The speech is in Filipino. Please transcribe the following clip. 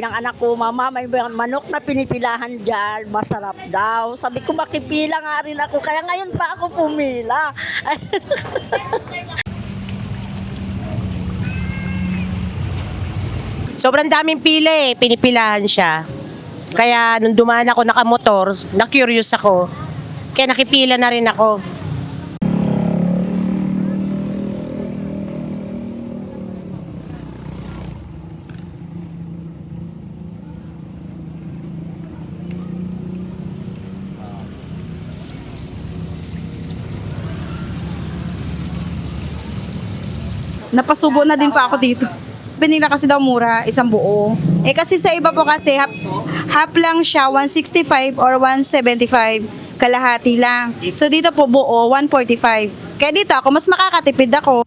Sabi ng anak ko, mama, may manok na pinipilahan dyan, masarap daw. Sabi ko, makipila nga rin ako, kaya ngayon pa ako pumila. Sobrang daming pila eh, pinipilahan siya. Kaya nung dumaan ako nakamotor, na-curious ako. Kaya nakipila na rin ako. Napasubo na din pa ako dito. Pinila kasi daw mura, isang buo. Eh kasi sa iba po kasi, half, half lang siya, 165 or 175. Kalahati lang. So dito po buo, 145. Kaya dito ako, mas makakatipid ako.